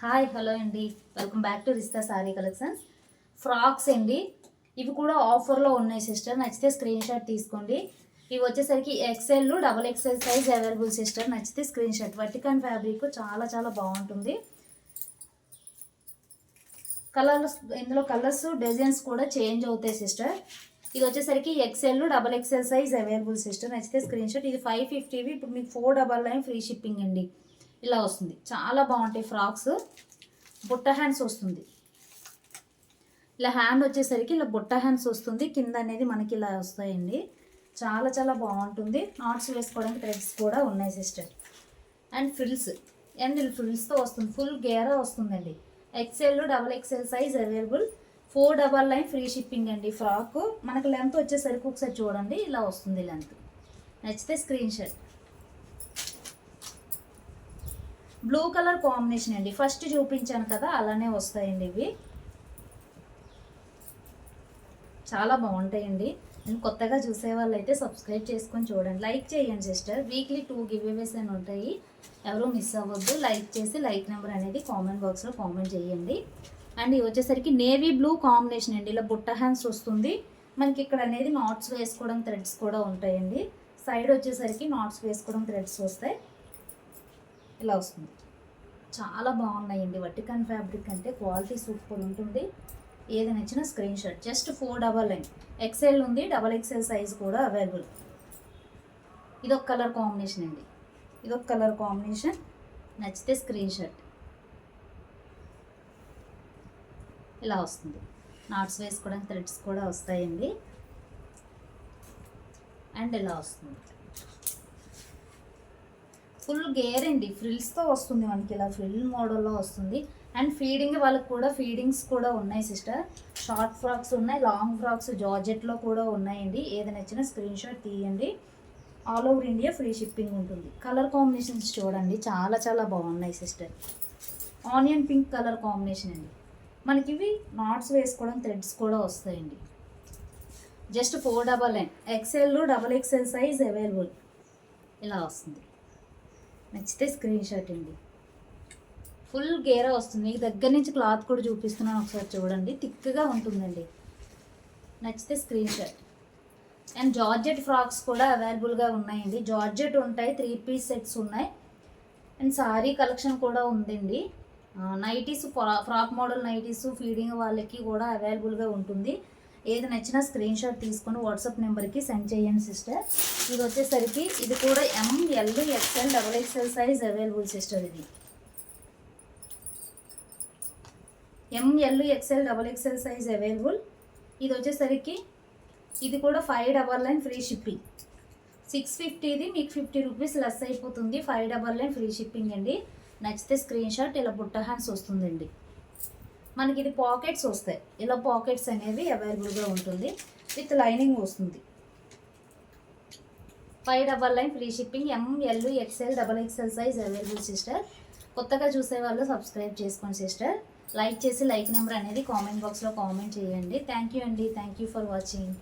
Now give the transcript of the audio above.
Hi hello అండి. Welcome back to రిస్తా sari collections. Frocks అండి. ఇవి కూడా ఆఫర్లో ఉన్నాయి సిస్టర్. నచ్చితే స్క్రీన్ షాట్ తీసుకోండి. ఇవి వచ్చేసరికి XL double XL size available sister. నచ్చితే స్క్రీన్ షాట్. వర్టికన్ ఫ్యాబ్రిక్ చాలా చాలా బాగుంటుంది. కలర్స్ ఇందులో కలర్స్ డిజైన్స్ కూడా చేంజ్ అవుతాయి సిస్టర్. ఇది వచ్చేసరికి XL double XL size available sister. నచ్చితే స్క్రీన్ షాట్. ఇది ఫైవ్ ఫిఫ్టీవి. ఇప్పుడు మీకు four double nine free shipping అండి. ఇలా వస్తుంది. చాలా బాగుంటాయి ఫ్రాక్స్. బుట్ట హ్యాండ్స్ వస్తుంది. ఇలా హ్యాండ్ వచ్చేసరికి ఇలా బుట్ట హ్యాండ్స్ వస్తుంది. కింద అనేది మనకి ఇలా వస్తాయండి. చాలా చాలా బాగుంటుంది. నాట్స్ వేసుకోవడానికి థ్రెడ్స్ కూడా ఉన్నాయి సిస్టర్ అండ్ ఫ్రిల్స్ అండ్ ఫ్రిల్స్తో వస్తుంది. ఫుల్ గేరా వస్తుందండి. XL double XL size available four double line free shipping అండి ఫ్రాక్. మనకు లెంత్ వచ్చేసరికి ఒకసారి చూడండి. ఇలా వస్తుంది లెంత్ నచ్చితే screen shot blue colour combination అండి. ఫస్ట్ చూపించాను కదా అలానే వస్తాయండి ఇవి. చాలా బాగుంటాయండి. నేను కొత్తగా చూసే వాళ్ళు అయితే సబ్స్క్రైబ్ చేసుకొని చూడండి. లైక్ చేయండి సిస్టర్. వీక్లీ టూ గివ్వేస్ అని ఉంటాయి. ఎవరు మిస్ అవ్వద్దు. లైక్ చేసి లైక్ నెంబర్ అనేది కామెంట్ బాక్స్లో కామెంట్ చేయండి. అండ్ ఇవి వచ్చేసరికి నేవీ బ్లూ కాంబినేషన్ అండి. ఇలా బుట్ట హ్యాండ్స్ వస్తుంది. మనకి ఇక్కడ అనేది నాట్స్ వేసుకోవడం థ్రెడ్స్ కూడా ఉంటాయండి. సైడ్ వచ్చేసరికి నాట్స్ వేసుకోవడం థ్రెడ్స్ వస్తాయి. ఇలా వస్తుంది. చాలా బాగున్నాయండి. వటికన్ ఫ్యాబ్రిక్ అంటే క్వాలిటీ సూపర్ ఉంటుంది. ఏది నచ్చిన screenshot just four double nine XL ఉంది డబల్ ఎక్సెల్ సైజ్ కూడా అవైలబుల్ ఇదొక కలర్ కాంబినేషన్ అండి. ఇదొక కలర్ కాంబినేషన్ నచ్చితే స్క్రీన్ షాట్ ఇలా వస్తుంది. నాట్స్ వేసుకోవడానికి థ్రెడ్స్ కూడా వస్తాయండి. అండ్ ఇలా వస్తుంది. ఫుల్ గేర్ అండి. ఫ్రిల్స్తో వస్తుంది మనకి ఇలా ఫ్రిల్ మోడల్లో వస్తుంది. అండ్ ఫీడింగ్ వాళ్ళకి కూడా ఫీడింగ్స్ కూడా ఉన్నాయి సిస్టర్. షార్ట్ ఫ్రాక్స్ ఉన్నాయి లాంగ్ ఫ్రాక్స్ జార్జెట్లో కూడా ఉన్నాయండి. ఏది నచ్చినా స్క్రీన్ షాట్ తీయండి. All over India free shipping ఉంటుంది. కలర్ కాంబినేషన్స్ చూడండి. చాలా చాలా బాగున్నాయి sister. Onion pink colour combination అండి. మనకి ఇవి నాట్స్ వేసుకోవడం థ్రెడ్స్ కూడా వస్తాయండి. Just four double nine. XL double XL size available. ఇలా వస్తుంది. నచ్చితే స్క్రీన్ షాట్ అండి ఫుల్ గేరా వస్తుంది. మీకు దగ్గర నుంచి క్లాత్ కూడా చూపిస్తున్నాను ఒకసారి చూడండి. థిక్గా ఉంటుందండి. నచ్చితే screen shot and georgette frocks కూడా అవైలబుల్గా ఉన్నాయండి. జార్జెట్ ఉంటాయి త్రీ పీస్ సెట్స్ ఉన్నాయి. అండ్ సారీ కలెక్షన్ కూడా ఉందండి. Nighties frock model nighties feeding వాళ్ళకి కూడా అవైలబుల్గా ఉంటుంది. ఏది నచ్చినా స్క్రీన్ షాట్ తీసుకొని వాట్సాప్ నెంబర్కి సెండ్ చేయండి సిస్టర్ ఇది వచ్చేసరికి ఇది కూడా ML XL double XL size available sister ఇది. ML XL double XL size available ఇది వచ్చేసరికి ఇది కూడా five double nine free shipping six ఫిఫ్టీది మీకు ఫిఫ్టీ రూపీస్ లెస్ అయిపోతుంది. Five double nine free shipping అండి. నచ్చితే స్క్రీన్ షాట్ ఇలా బుట్ట హ్యాండ్స్ వస్తుందండి. మనకి ఇది పాకెట్స్ వస్తాయి. ఇలా పాకెట్స్ అనేవి అవైలబుల్గా ఉంటుంది. విత్ లైనింగ్ వస్తుంది. Five double nine free shipping M L XL double XL size available sister. కొత్తగా చూసే వాళ్ళు సబ్స్క్రైబ్ చేసుకోండి సిస్టర్. లైక్ చేసి లైక్ నెంబర్ అనేది కామెంట్ బాక్స్లో కామెంట్ చేయండి. థ్యాంక్ యూ అండి. Thank you for watching.